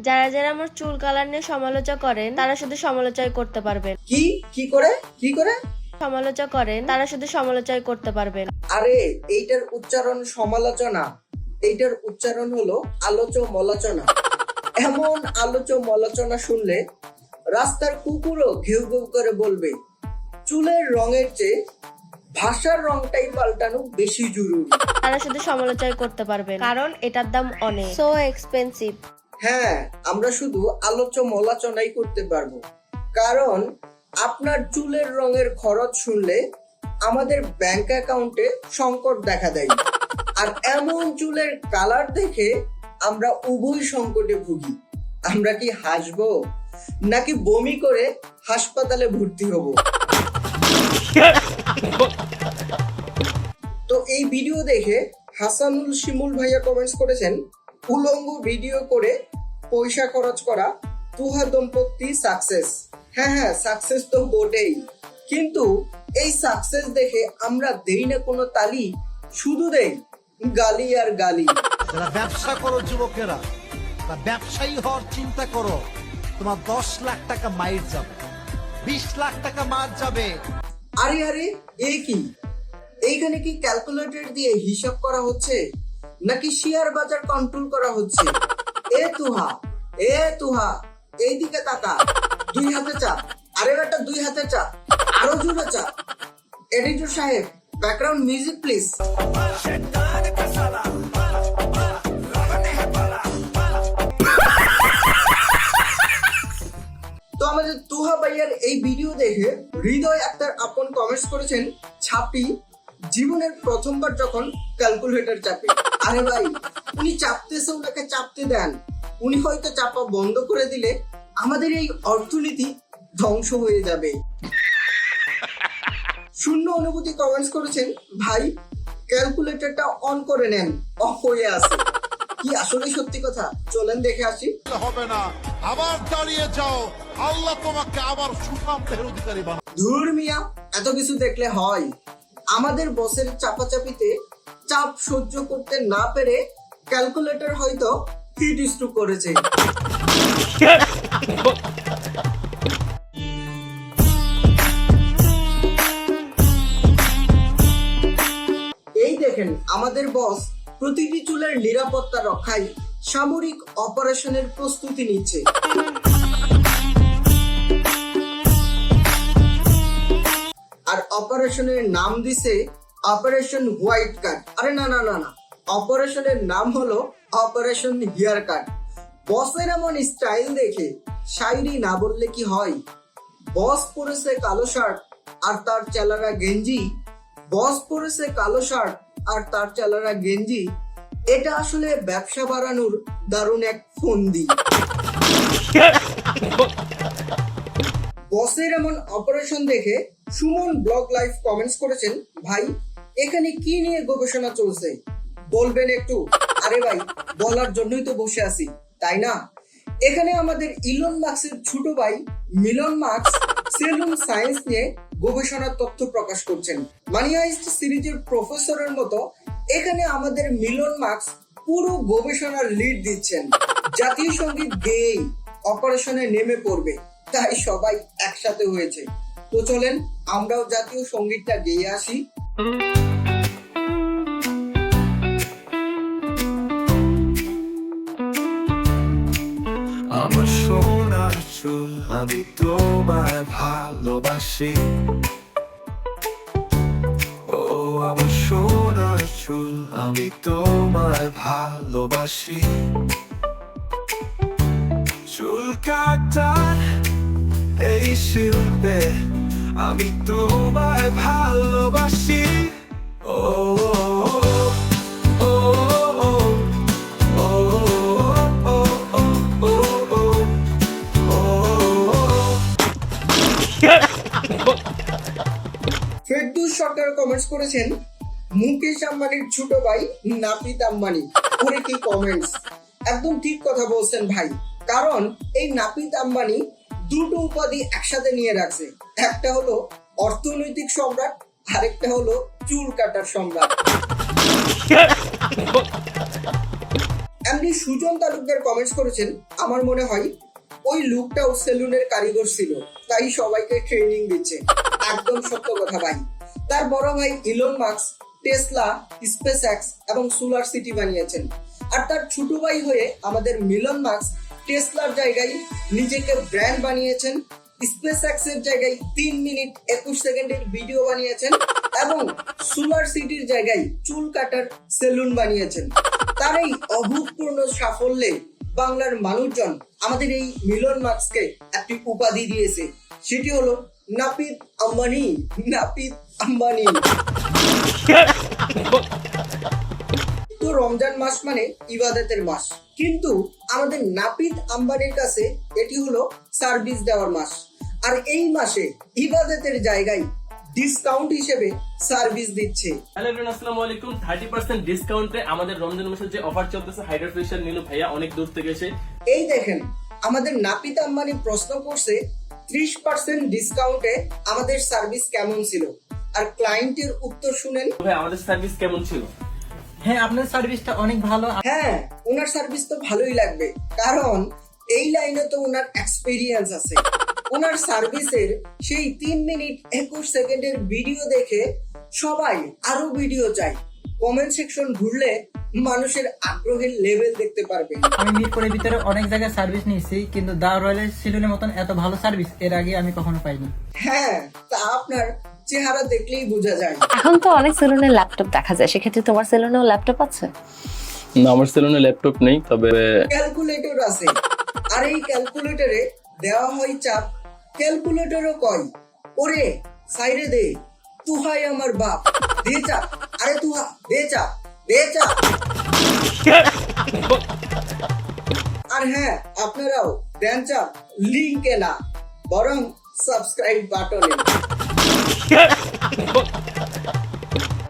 যারা যারা আমার চুল কালার নিয়ে সমালোচনা করেন তারা শুধু সমালোচনাই করতে পারবেন। কি? কি করে? কি করে? সমালোচনা করেন তারা শুধু সমালোচনাই করতে পারবেন। আরে এইটার উচ্চারণ সমালোচনা। এইটার উচ্চারণ হলো আলোচ মলাচনা এমন আলোচ মলাচনা শুনলে রাস্তার কুকুরও ঘেউ ঘেউ করে বলবে চুলের রঙের চেয়ে ভাষার রংটাই পাল্টানো বেশি জরুরি। তারা শুধু সমালোচনা করতে পারবেন কারণ এটার দাম অনেক। সো এক্সপেন্সিভ হ্যাঁ আমরা শুধু আলোচ মলাচনাই করতে পারব। কারণ আপনার চুলের রঙের খরচ শুনলে আমাদের ব্যাংক অ্যাকাউন্টে সংকট দেখা দেয়। আর এমন চুলের কালার দেখে আমরা উভয় সংকটে ভুগি। আমরা কি হাসবো? নাকি বমি করে হাসপাতালে ভর্তি হব? তো এই ভিডিও দেখে হাসানুল শিমুল ভাইয়া কমেন্টস করেছেন উলঙ্গ ভিডিও করে পয়সা খরচ করা তুহা দম্পতি সাকসেস হ্যাঁ হ্যাঁ সাকসেস তো বটেই। কিন্তু এই সাকসেস দেখে আমরা দেই না কোনো তালি শুধু দেই গালি আর গালি। যারা ব্যবসা করো যুবকেরা তা ব্যবসায়ী হওয়ার চিন্তা করো তোমার দশ লাখ টাকা মাইর যাবে বিশ লাখ টাকা মার যাবে। আরে আরে এ কি? এইখানে কি ক্যালকুলেটর দিয়ে হিসাব করা হচ্ছে? নাকি শেয়ার বাজার কন্ট্রোল করা হচ্ছে? এ তুহা এ তুহা, এইদিকে তাকা। দুই হাতে চা আরে বেটা, দুই হাতে চা আরও জোরে চা এডিটর সাহেব ব্যাকগ্রাউন্ড মিউজিক প্লিজ তো আমাদের তুহা ভাইয়ার এই ভিডিও দেখে হৃদয় আক্তার আপন কমেন্টস করেছেন, ছাপি জীবনের প্রথমবার যখন ক্যালকুলেটর চাপে আরে ভাই উনি চাপতেছে ওনাকে চাপতে দেন। উনি হয়তো চাপা বন্ধ করে দিলে আমাদের এই অর্থনীতি ধ্বংস হয়ে যাবে। শূন্য অনুভূতি কমেন্টস করেছেন ভাই ক্যালকুলেটরটা অন করে নেন অফ হয়ে আছে। কি আসলে সত্যি কথা? চলেন দেখে আসি। হবে না। আবার দাঁড়িয়ে যাও। আল্লাহ তোমাকে আবার সুনামের অধিকারী বানাবে। ধুর মিয়া এত কিছু দেখলে হয়। আমাদের বসের চাপাচাপিতে চাপ সহ্য করতে না পেরে ক্যালকুলেটর হয়তো হিট স্ট্রোক করেছে। এই দেখেন, আমাদের বস প্রতিটি চুলের নিরাপত্তা রক্ষায় সামরিক অপারেশনের প্রস্তুতি নিচ্ছে। অপারেশনের নাম দিছে অপারেশন হোয়াইট কাট আরে না না না না। অপারেশনের নাম হলো অপারেশন হেয়ার কাট বসের এমন স্টাইল দেখে শাইরি না বললে কি হয়? বস পরেছে কালো শার্ট আর তার চেলারা গেঞ্জি। বস পরেছে কালো শার্ট আর তার চেলারা গেঞ্জি। এটা আসলে ব্যবসা বাড়ানোর দারুণ এক ফন্দি। বসের এমন অপারেশন দেখে সুমন ব্লগ লাইভ কমেন্টস করেছেন, ভাই, এখানে কি নিয়ে গবেষণা চলছে? বলবেন একটু। আরে ভাই, বলার জন্যই তো বসে আছি, তাই না? এখানে আমাদের ইলন মার্কসের ছোট ভাই মিলন মার্কস সেলুন সায়েন্স নিয়ে গবেষণার তথ্য প্রকাশ করছেন। মানিয়াইস্ট সিরিজের প্রফেসরের মতো এখানে আমাদের মিলন মার্কস পুরো গবেষণার লিড দিচ্ছেন। জাতীয় সংগীত গেয়েই অপারেশনে নেমে পড়বে। তাই সবাই একসাথে হয়েছে। তো চলেন, আমরাও জাতীয় সঙ্গীতটা গেয়ে আসি। আমার সোনার চুল আমি তোমায় ভালোবাসি। ও, আমার সোনার চুল আমি তোমায় ভালোবাসি। চুল কাটার এই শিল্পে আমি তোমায় ভালোবাসি ও ফেরদুস সরকার কমেন্টস করেছেন মুকেশ আম্বানির ছোট ভাই নাপিত আম্বানি করে কি কমেন্টস একদম ঠিক কথা বলছেন ভাই কারণ এই নাপিত আম্বানি দুটো উপাধি একসাথে নিয়ে রাখছে। একটা হলো অর্থনৈতিক সম্রাট, আরেকটা হলো চুল কাটার সম্রাট। ফাইনালি সুজন তালুকদার কমেন্টস করেছেন, আমার মনে হয় ওই লুকটাও সেলুনের কারিগর ছিল, তাই সবাইকে ট্রেনিং দিচ্ছে। একদম সত্য কথা ভাই। তার বড় ভাই ইলন মার্কস টেসলা স্পেস এবং সোলার সিটি বানিয়েছেন। আর তার ছোট ভাই হয়ে আমাদের মিলন মার্কস টেসলার জায়গায় নিজেকে ব্র্যান্ড বানিয়েছেন স্পেস এক্সের জায়গায় তিন মিনিট একুশ সেকেন্ডের ভিডিও বানিয়েছেন এবং সোলার সিটির জায়গায় চুল কাটার সেলুন বানিয়েছেন। তার এই অভূতপূর্ণ সাফল্যে বাংলার মানুষজন আমাদের এই মিলন মার্কসকে একটি উপাধি দিয়েছে। সেটি হলো নাপিত আম্বানি নাপিত আম্বানি। তো রমজান মাস মানে ইবাদতের মাস। কিন্তু আমাদের নাপিত আম্বানির কাছে এটি হলো সার্ভিস দেওয়ার মাস। আর এই মাসে ইবাদতের জায়গায় ডিসকাউন্ট হিসেবে সার্ভিস দিচ্ছে। হ্যালো এভরিওয়ান আসসালামু আলাইকুম। থার্টি পার্সেন্ট ডিসকাউন্টে আমাদের রমজান মাসের যে অফার চলতেছে হাইড্রা ফেশিয়াল নিল ভাইয়া অনেক দূর থেকে এসে এই দেখেন আমাদের নাপিত আম্বানি প্রশ্ন করছে ত্রিশ পার্সেন্ট ডিসকাউন্টে আমাদের সার্ভিস কেমন ছিল? আর ক্লায়েন্টের উত্তর শুনেন। ভাই আমাদের সার্ভিস কেমন ছিল? হ্যাঁ আপনার সার্ভিসটা অনেক ভালো। হ্যাঁ ওনার সার্ভিস তো ভালোই লাগবে। কারণ এই লাইনে তো ওনার এক্সপিরিয়েন্স আছে। ওনার সার্ভিসের সেই তিন মিনিট একুশ সেকেন্ডের ভিডিও দেখে সবাই আরও ভিডিও চাই কমেন্ট সেকশন ঘুরলে মানুষের আগ্রহের লেভেল দেখতে পারবে। আমি মিরপুরের ভিতরে অনেক জায়গায় সার্ভিস নিয়েছি কিন্তু দা রয়্যাল সিলনের মতন এত ভালো সার্ভিস এর আগে আমি কখনো পাইনি। হ্যাঁ তা আপনার চেহারা দেখলেই বোঝা যায়। এখন তো অনেক সেলুনের ল্যাপটপ দেখা যায় সেক্ষেত্রে তোমার সেলুনেও ল্যাপটপ আছে? না আমার সেলুনে ল্যাপটপ নেই তবে ক্যালকুলেটর আছে। আর এই ক্যালকুলেটরে দেওয়া হয় চাপ ক্যালকুলেটরও কয় ওরে সাইরে দে তুহাই আমার বাপ দে চাপ আরে তুহা দে চাপ দে চাপ। আর হ্যাঁ আপনারাও দেন চাপ লিঙ্কে না বরং সাবস্ক্রাইব বাটনে もう。